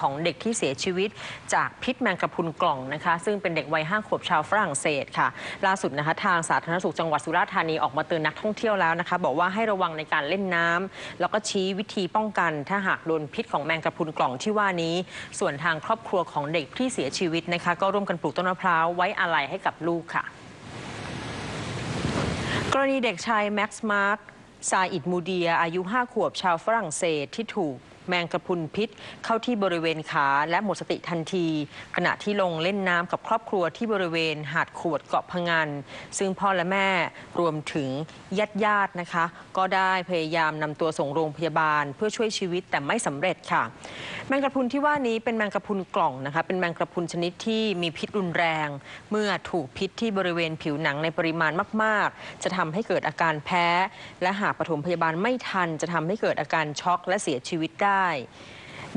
ของเด็กที่เสียชีวิต จากพิษแมงกะพรุนกล่องนะคะ ซึ่งเป็นเด็กวัยห้าขวบชาวฝรั่งเศสค่ะ ล่าสุดนะคะทางสาธารณสุขจังหวัดสุราษฎร์ธานีออกมาเตือนนักท่องเที่ยวแล้วนะคะ บอกว่าให้ระวังในการเล่นน้ำแล้วก็ชี้วิธีป้องกัน ถ้าหากโดนพิษของแมงกะพรุนกล่องที่ว่านี้ ส่วนทางครอบครัวของเด็กที่เสียชีวิตนะคะ ก็ร่วมกันปลูกต้นมะพร้าวไว้อาลัยให้กับลูกค่ะ กรณีเด็กชายแม็กซ์มาร์คซาอิดมูเดีย อายุ 5 ขวบชาวฝรั่งเศสที่ถูก แมงกระพุนพิษ เข้าที่บริเวณขาและหมดสติทันที ขณะที่ลงเล่นน้ำกับครอบครัวที่บริเวณหาดขวดเกาะพะงัน ซึ่งพ่อและแม่รวมถึงญาติญาติๆนะคะ ก็ได้พยายามนำตัวส่งโรงพยาบาล เพื่อช่วยชีวิตแต่ไม่สำเร็จค่ะ แมงกระพุนที่ว่านี้เป็นแมงกระพุนกล่องนะคะ เป็นแมงกระพุนชนิดที่มีพิษรุนแรง เมื่อถูกพิษที่บริเวณผิวหนังในปริมาณมาก ๆ จะทำให้เกิดอาการแพ้ และหากปฐมพยาบาลไม่ทัน จะทำให้เกิดอาการช็อกและเสียชีวิตได้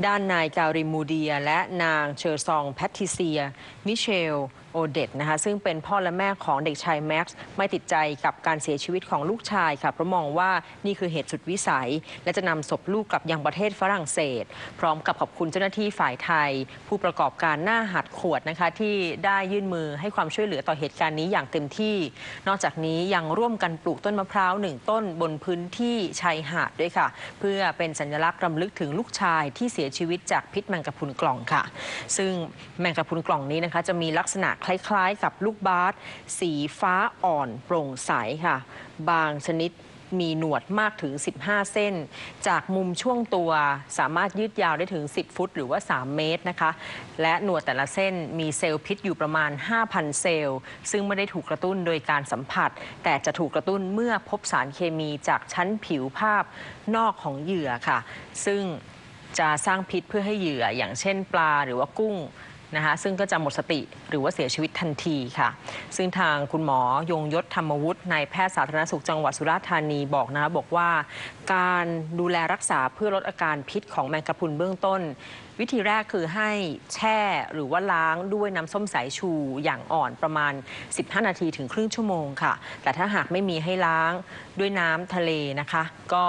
ด้านนายการิมูเดียและนางเชอร์ซองแพทติเซีย มิเชล โอเดตนะคะซึ่งเป็นพ่อและแม่ของเด็กชายแม็กซ์ไม่ติดใจกับการเสียชีวิตของลูกชายค่ะเพราะมองว่านี่คือเหตุสุดวิสัย และจะนำศพลูกกลับยังประเทศฝรั่งเศส พร้อมกับขอบคุณเจ้าหน้าที่ฝ่ายไทย ผู้ประกอบการหน้าหัดขวดนะคะที่ได้ยื่นมือให้ความช่วยเหลือต่อเหตุการณ์นี้อย่างเต็มที่ นอกจากนี้ยังร่วมกันปลูกต้นมะพร้าวหนึ่งต้นบนพื้นที่ชายหาดด้วยค่ะ เพื่อเป็นสัญลักษณ์รำลึกถึงลูกชายที่เสียชีวิตจากพิษแมงกะพรุนกล่องค่ะ ซึ่งแมงกะพรุนกล่องนี้นะคะจะมีลักษณะคล้ายๆ กับลูกบาสสีฟ้าอ่อนโปร่งใสค่ะ บางชนิดมีหนวดมากถึง 15 เส้น จากมุมช่วงตัวสามารถยืดยาวได้ถึง 10 ฟุต หรือว่า 3 เมตรนะคะ และหนวดแต่ละเส้นมีเซลล์พิษอยู่ประมาณ 5,000 เซลล์ ซึ่งไม่ได้ถูกกระตุ้นโดยการสัมผัส แต่จะถูกกระตุ้นเมื่อพบสารเคมีจากชั้นผิวภาพนอกของเหยื่อค่ะ ซึ่งจะสร้างพิษเพื่อให้เหยื่ออย่างเช่นปลาหรือว่ากุ้ง นะคะซึ่งก็จะหมดสติหรือว่าเสียชีวิตทันทีค่ะ ซึ่งทางคุณหมอยงยศธรรมวุฒินายแพทย์สาธารณสุขจังหวัดสุราษฎร์ธานีบอกนะคะบอกว่า การดูแลรักษาเพื่อลดอาการพิษของแมงกะพรุนเบื้องต้น วิธีแรกคือให้แช่หรือว่าล้างด้วยน้ำส้มสายชูอย่างอ่อนประมาณ 15 นาทีถึงครึ่งชั่วโมงค่ะ แต่ถ้าหากไม่มีให้ล้างด้วยน้ำทะเลนะคะ ก็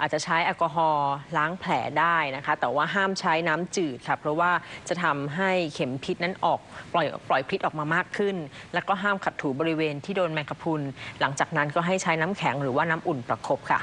อาจจะใช้แอลกอฮอล์ล้างแผลได้นะคะ แต่ว่าห้ามใช้น้ำจืดค่ะ เพราะว่าจะทำให้เข็มพิษนั้นออกปล่อยปล่อยพิษออกมามากขึ้น แล้วก็ห้ามขัดถูบริเวณที่โดนแมงกะพรุน หลังจากนั้นก็ให้ใช้น้ำแข็งหรือว่าน้ำอุ่นประคบค่ะ